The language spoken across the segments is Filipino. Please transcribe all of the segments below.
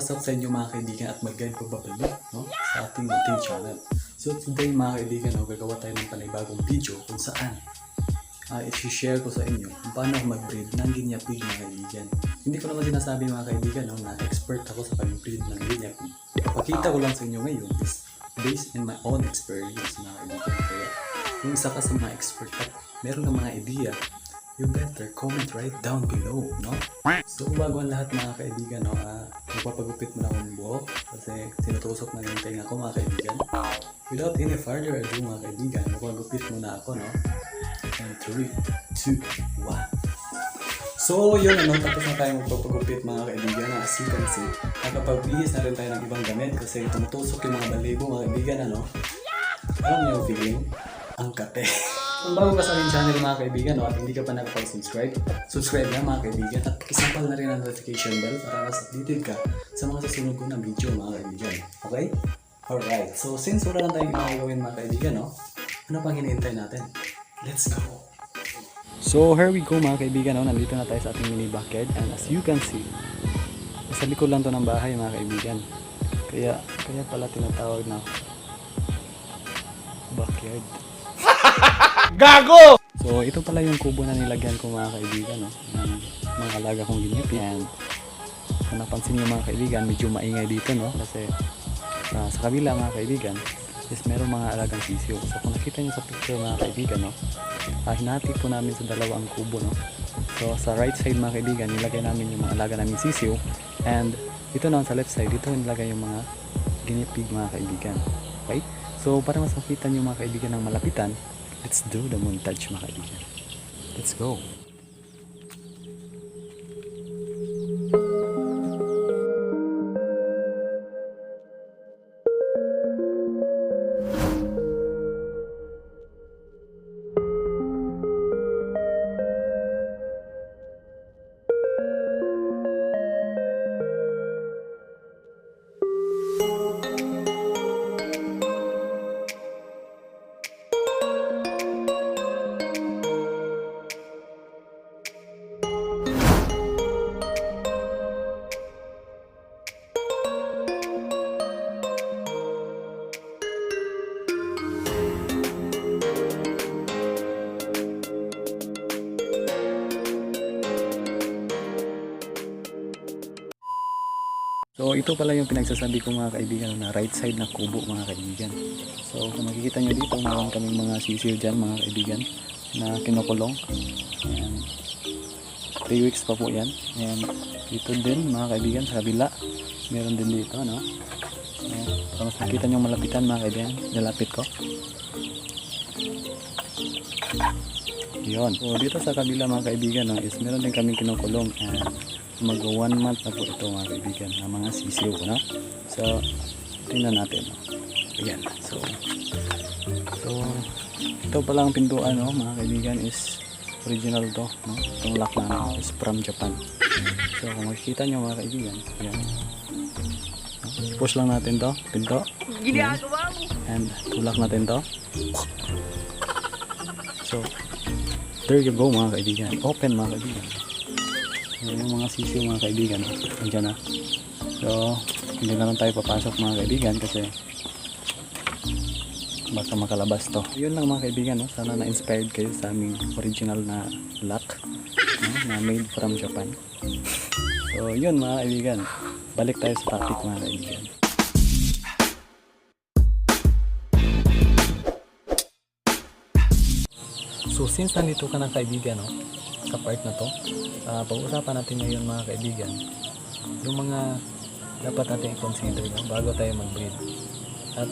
sa inyo mga kaibigan at magaling pagbabalik no, sa ating munting channel. So today mga kaibigan, no, gagawa tayo ng panibagong video kung saan uh, i-share ko sa inyo kung paano mag-breed ng guinea pig mga kaibigan. Hindi ko naman sinasabi mga kaibigan no, na expert ako sa pag-breed ng guinea pig. Pakita ko lang sa inyo ngayon is based in my own experience mga kaibigan. Kaya kung isa ka sa mga expert at meron ng mga idea, you better comment right down below, no? So, bago ang lahat mga kaibigan, no? Uh, magpapagupit mo na akong buhok kasi tinutusok na yung tenga ko mga kaibigan. Without any further ado mga kaibigan, magpapagupit muna ako, no? And 3, 2, 1. So, yun ano, tapos na tayo magpapagupit mga kaibigan. As you can see, nakapag-bihis na rin tayo ng ibang damit kasi tumutusok yung mga balibo mga kaibigan, ano? Alam niyo yung feeling? Ang kate. Kung bago ka sa aking channel mga kaibigan no, at hindi ka pa nakapag-subscribe, subscribe na mga kaibigan at pakisampal na rin ang notification bell para mas updated ka sa mga susunod ko na video mga kaibigan. Okay? Alright, so since wala lang tayong gagawin mga kaibigan, no, ano pang hinihintay natin? Let's go! So here we go mga kaibigan, no? nandito na tayo sa ating mini backyard and as you can see, nasa likod lang to ng bahay mga kaibigan. Kaya, kaya pala tinatawag na backyard. Gago! So, ito pala yung kubo na nilagyan ko mga kaibigan, no? Ng mga alaga kong ginip. And kung napansin nyo mga kaibigan, medyo maingay dito, no? Kasi ah, sa kabila mga kaibigan, is meron mga alagang sisiyo. So, kung nakita nyo sa picture mga kaibigan, no? Uh, hinati po namin sa dalawa ang kubo, no? So, sa right side mga kaibigan, nilagay namin yung mga alaga namin sisiyo. And dito naman sa left side, dito nilagay yung mga ginipig mga kaibigan. Okay? So, para mas makita nyo mga kaibigan ng malapitan, let's do the montage mga kaibigan. Let's go! So ito pala yung pinagsasabi ko mga kaibigan na right side na kubo mga kaibigan. So kung makikita nyo dito, meron kaming mga sisiyo dyan mga kaibigan na kinukulong. Ayan. 3 weeks pa po yan. And dito din mga kaibigan sa kabila. Meron din dito no. Ayan. Kung mas makikita nyo malapitan mga kaibigan, nilapit ko. Yun. So dito sa kabila mga kaibigan no, is meron din kaming kinukulong. And mag one month na po ito mga kaibigan na mga sisiyo no? so tingnan natin no? ayan so so ito pala ang pintuan no mga kaibigan is original to no? itong lock na no, is from Japan so kung makikita nyo mga kaibigan ayan no? push lang natin to pinto ayan. and tulak natin to so there you go mga kaibigan open mga kaibigan Ayan yung mga sisiyo mga kaibigan. Nandiyan na. So, hindi na lang tayo papasok mga kaibigan kasi baka makalabas to. Yun lang mga kaibigan. No? Sana na-inspired kayo sa aming original na lock no? na made from Japan. So, yun mga kaibigan. Balik tayo sa topic mga kaibigan. So since nandito ka ng kaibigan no, sa part na to, ah, pag-usapan natin ngayon mga kaibigan, yung mga dapat natin i-consider no, bago tayo mag-breed at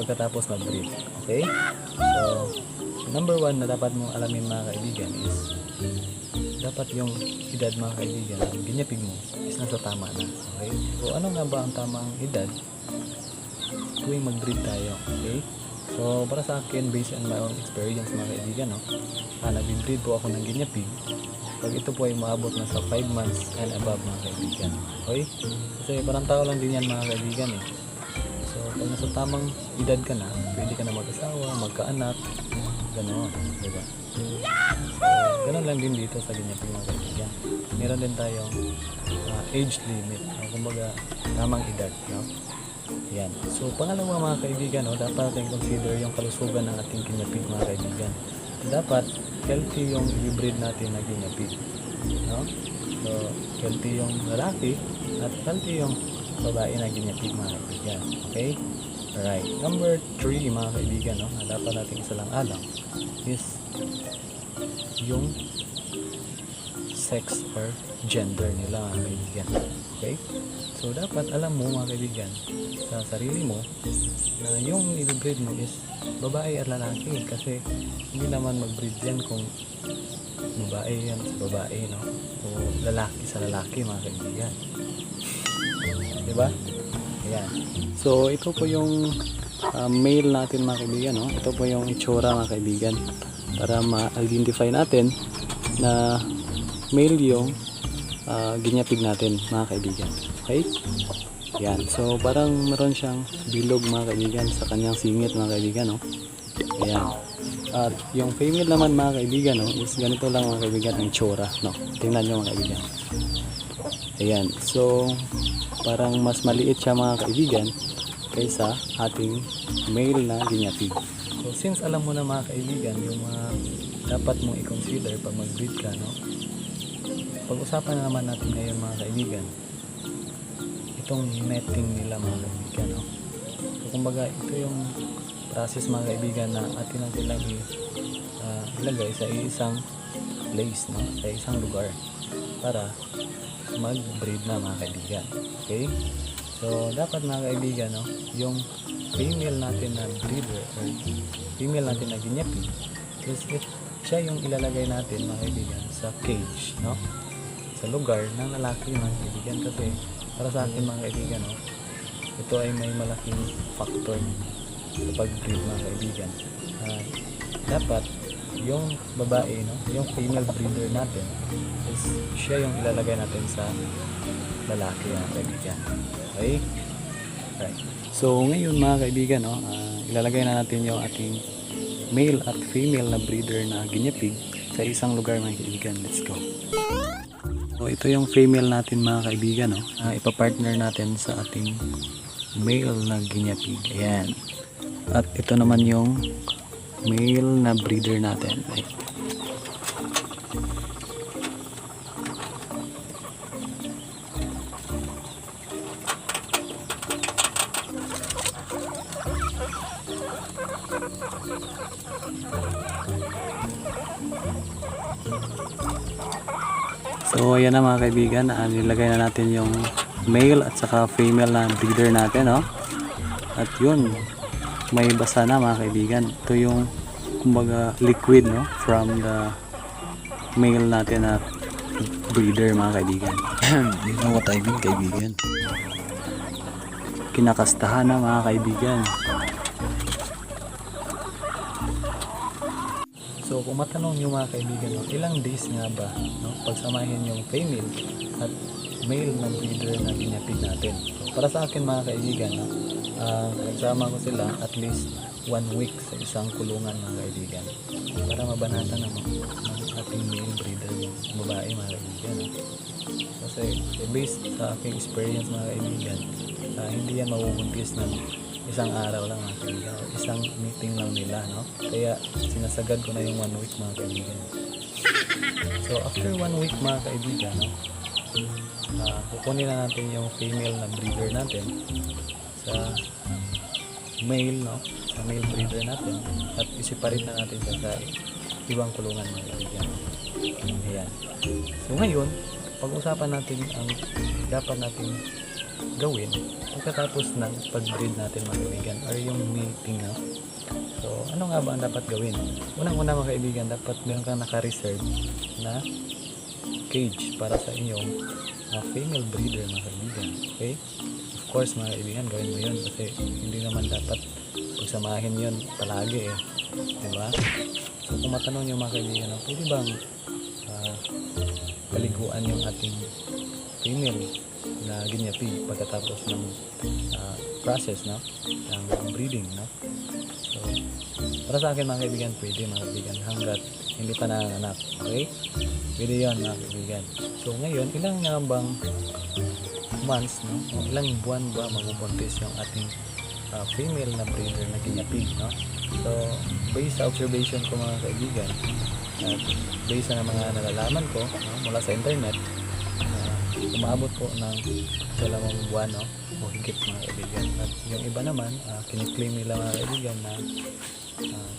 pagkatapos mag-breed. Okay? So, number one na dapat mong alamin mga kaibigan is dapat yung edad mga kaibigan, ang ginyapig mo is nasa tama na. Okay? So, ano nga ba ang tamang edad tuwing mag-breed tayo? Okay? So, para sa akin, based on my own experience mga kaibigan, no, ah, nag-breed po ako ng guinea pig. Pag ito po ay maabot na sa 5 months and above mga kaibigan. Okay? Kasi parang tao lang din yan mga kaibigan eh. So, pag nasa tamang edad ka na, pwede ka na mag-asawa, magkaanak. Ganon, di ba? So, ganon lang din dito sa Ginyapig mga kaibigan. Meron din tayong ah, age limit. Uh, kumbaga, tamang edad. No? Yan. So, pangalawa mga kaibigan, no, dapat natin consider yung kalusugan ng ating ginyapig mga kaibigan. Dapat healthy yung hybrid natin na ginyapig. No? So, healthy yung lalaki at healthy yung babae na ginyapig mga kaibigan. Okay? Alright. Number 3 mga kaibigan, no, na dapat natin isalang alam is yung sex or gender nila mga kaibigan. Okay? So, dapat alam mo mga kaibigan sa sarili mo na yung i-breed mo is babae at lalaki kasi hindi naman mag-breed yan kung babae yan sa babae, no? O lalaki sa lalaki mga kaibigan. Diba? Ayan. So, ito po yung uh, male natin mga kaibigan, no? Ito po yung itsura mga kaibigan para ma-identify natin na male yung uh, ginyapig natin mga kaibigan. Okay? Yan. So, parang meron siyang bilog mga kaibigan sa kanyang singit mga kaibigan, no? Ayan. At yung female naman mga kaibigan, no, is ganito lang mga kaibigan ang tsura, no? Tingnan nyo mga kaibigan. Ayan. So, parang mas maliit siya mga kaibigan kaysa ating male na ginyapig. So, since alam mo na mga kaibigan, yung mga dapat mong i-consider pag mag-breed ka, no? Pag-usapan na naman natin ngayon mga kaibigan, itong netting nila mga kaibigan, no? So, kumbaga, ito yung process mga kaibigan na atin lang silang i- ah, ilagay sa isang place, no? Sa isang lugar para mag-breed na mga kaibigan. Okay? So, dapat mga kaibigan, no? Yung female natin na breeder or female natin na ginyapig is if siya yung ilalagay natin mga kaibigan sa cage, no? Sa lugar ng lalaki mga kaibigan kasi para sa akin mga kaibigan, no? Ito ay may malaking factor sa pag-breed mga kaibigan. Ah, dapat yung babae, no? Yung female breeder natin is siya yung ilalagay natin sa lalaki mga kaibigan. Okay? Right. So ngayon mga kaibigan, no, ah, ilalagay na natin yung ating male at female na breeder na ginyapig sa isang lugar mga kaibigan. Let's go. So ito yung female natin mga kaibigan, no. Ah, ipapartner natin sa ating male na ginyapig. Ayan. At ito naman yung male na breeder natin. Ay, So ayan na mga kaibigan, ah, nilagay na natin yung male at saka female na breeder natin, no? At yun, may basa na mga kaibigan. Ito yung kumbaga liquid, no? From the male natin na breeder mga kaibigan. you know what I mean kaibigan? Kinakastahan na mga kaibigan. So kung matanong nyo mga kaibigan, no, ilang days nga ba no, pagsamahin yung female at male na breeder na ginyapig natin. Para sa akin mga kaibigan, no, ah, nagsama ko sila at least one week sa isang kulungan mga kaibigan. Para mabanatan ng, ng ating male breeder yung babae mga kaibigan. no. Kasi based sa aking experience mga kaibigan, ah, hindi yan mabubuntis ng isang araw lang mga kaibigan. Meeting lang nila, no? Kaya sinasagad ko na yung one week mga kaibigan. So after one week mga kaibigan, no? ah, kukunin na natin yung female na breeder natin sa male, no? Sa male breeder natin at isiparate na natin sa ibang kulungan mga kaibigan. Ayan. So ngayon, pag-usapan natin ang dapat natin gawin pagkatapos ng pag-breed natin mga kaibigan or yung mating no? So ano nga ba ang dapat gawin? Unang una mga kaibigan dapat meron kang naka-reserve na cage para sa inyong uh, female breeder mga kaibigan. Okay? Of course mga kaibigan gawin mo yun kasi hindi naman dapat pagsamahin yun palagi eh. Diba so kung matanong nyo mga kaibigan no, pwede bang ah, paliguan yung ating female na ginyapig pagkatapos ng ah, process no? Ng breeding no Para sa akin mga kaibigan, pwede mga kaibigan hanggat hindi pa nanganak. Okay? Pwede yun mga kaibigan. So ngayon, ilang nga bang months, no? O ilang buwan ba mabubuntis yung ating ah, female na breeder na ginyapig, no? So, based sa observation ko mga kaibigan, at based sa mga nalalaman ko no, mula sa internet, ah, umabot po ng dalawang buwan, no? O higit mga kaibigan. At yung iba naman, uh, kiniklaim nila mga kaibigan na ah,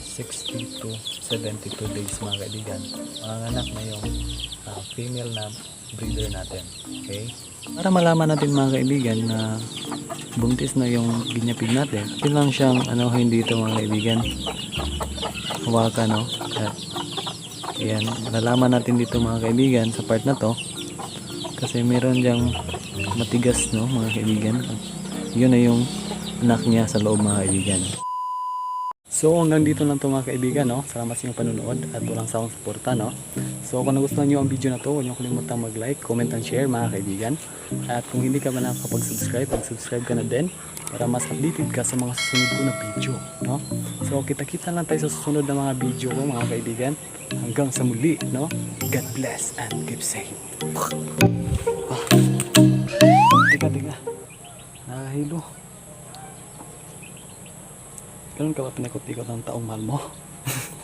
60 to 72 days mga kaibigan. Mga anak na yung ah, female na breeder natin. Okay? Para malaman natin mga kaibigan na buntis na yung ginyapig natin, yun lang siyang ano hindi ito mga kaibigan. Hawakan no. At, Ayan, nalaman natin dito mga kaibigan sa part na to kasi meron diyang matigas no mga kaibigan. Yun na yung anak niya sa loob mga kaibigan. So hanggang dito lang to mga kaibigan no. Salamat sa inyong panunood at walang sawang suporta no. So kung nagustuhan niyo ang video na to, huwag niyo kalimutang mag-like, comment and share mga kaibigan. At kung hindi ka pa nakakapag-subscribe, mag-subscribe ka na din para mas updated ka sa mga susunod ko na video no. So kita-kita lang tayo sa susunod na mga video ko mga kaibigan. Hanggang sa muli no. God bless and keep safe. Ah. Tika, tika. Nakahilo. Ganun ka ba pinakot-ikot ng taong mahal mo?